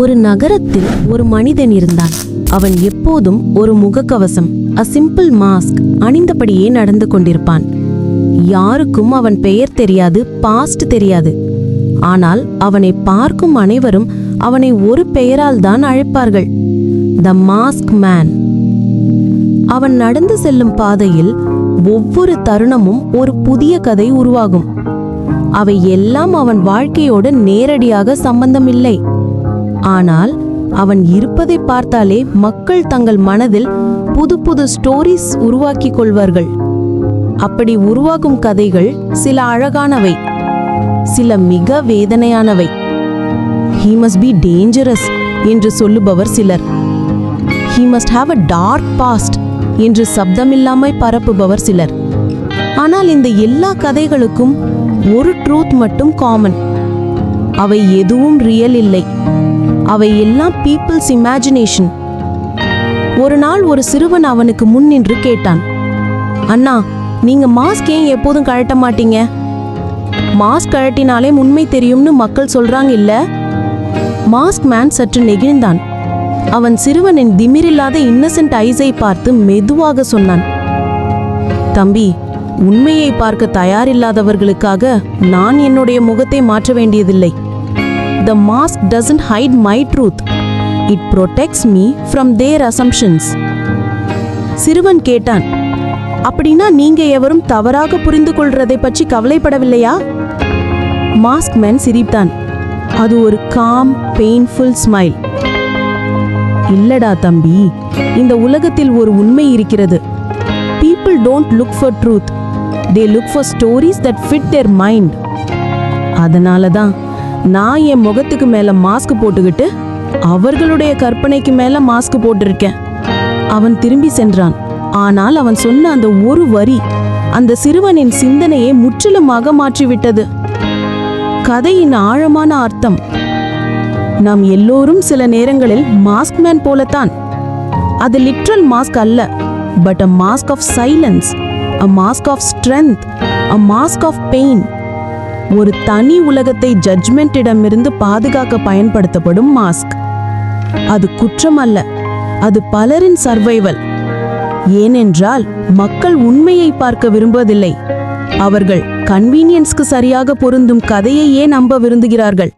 ஒரு நகரத்தில் ஒரு மனிதன் இருந்தான். அவன் எப்போதும் ஒரு முகக்கவசம் அ சிம்பிள் மாஸ்க் அணிந்தபடியே நடந்து கொண்டிருப்பான். யாருக்கும் அவன் பெயர் தெரியாது பாஸ்ட் தெரியாது. ஆனால் அவனை பார்க்கும் அனைவரும் அவனை ஒரு பெயரால் தான் அழைப்பார்கள். த மாஸ்க் மேன் அவன் நடந்து செல்லும் பாதையில் ஒவ்வொரு தருணமும் ஒரு புதிய கதை உருவாகும். அவை எல்லாம் அவன் வாழ்க்கையோடு நேரடியாக சம்பந்தமில்லை. ஆனால் அவன் இருப்பதை பார்த்தாலே மக்கள் தங்கள் மனதில் புது புது ஸ்டோரிஸ் உருவாக்கிக் கொள்வார்கள். அப்படி உருவாகும் கதைகள் சில அழகானவை சில மிக வேதனையானவை. ஹீ மஸ்ட் பி டேஞ்சரஸ் என்று சொல்லுபவர் சிலர். He must have a dark past என்று சப்தமில்லாமல் பரப்புபவர் சிலர். ஆனால் இந்த எல்லா கதைகளுக்கும் ஒரு ட்ரூத் மட்டும் காமன் அவை எதுவும் ரியல் இல்லை. அவை எல்லாம் பீப்புள்ஸ் இமேஜினேஷன் ஒரு நாள் ஒரு சிறுவன் அவனுக்கு முன் நின்று கேட்டான். அண்ணா நீங்க மாஸ்க் ஏன் எப்போதும் கழட்ட மாட்டீங்க? மாஸ்க் கழட்டினாலே உண்மை தெரியும்னு மக்கள் சொல்றாங்க இல்ல? மாஸ்க் மேன் சற்று நெகிழ்ந்தான். அவன் சிறுவனின் திமிரில்லாத இன்னசென்ட் ஐஸை பார்த்து மெதுவாக சொன்னான். தம்பி உண்மையை பார்க்க தயாரில்லாதவர்களுக்காக நான் என்னுடைய முகத்தை மாற்ற வேண்டியதில்லை. The mask doesn't hide my truth it protects me from their assumptions. சிறுவன் கேட்டான் அப்படின்னா நீங்க எவரும் தவறாக புரிந்து கொள்றதை பற்றி கவலைப்படவில்லையா? மாஸ்க் மேன் சிரித்தான் அது ஒரு காம் பெயின்ஃபுல் ஸ்மைல் இல்லடா தம்பி இந்த உலகத்தில் ஒரு உண்மை இருக்கிறது. People don't look for truth they look for stories that fit their mind அதனால தான் நான் என் முகத்துக்கு மேல மாஸ்க் போட்டுக்கிட்டு அவர்களுடைய கற்பனைக்கு மேல மாஸ்க் போட்டிருக்கேன். அவன் திரும்பி சென்றான். ஆனால் அவன் சொன்ன அந்த ஒரு வரி அந்த சிறுவனின் சிந்தனையை முற்றிலுமாக மாற்றிவிட்டது. கதையின் ஆழமான அர்த்தம் நாம் எல்லோரும் சில நேரங்களில் மாஸ்க் மேன் போலத்தான். அது லிட்ரல் மாஸ்க் அல்ல but a mask of silence a mask of strength a mask of pain ஒரு தனி உலகத்தை ஜட்ஜ்மெண்டிடமிருந்து பாதுகாக்க பயன்படுத்தப்படும் மாஸ்க் அது குற்றம் அல்ல அது பலரின் சர்வைவல் ஏனென்றால் மக்கள் உண்மையை பார்க்க விரும்புவதில்லை. அவர்கள் கன்வீனியன்ஸ்க்கு சரியாக பொருந்தும் கதையையே நம்ப விரும்புகிறார்கள்.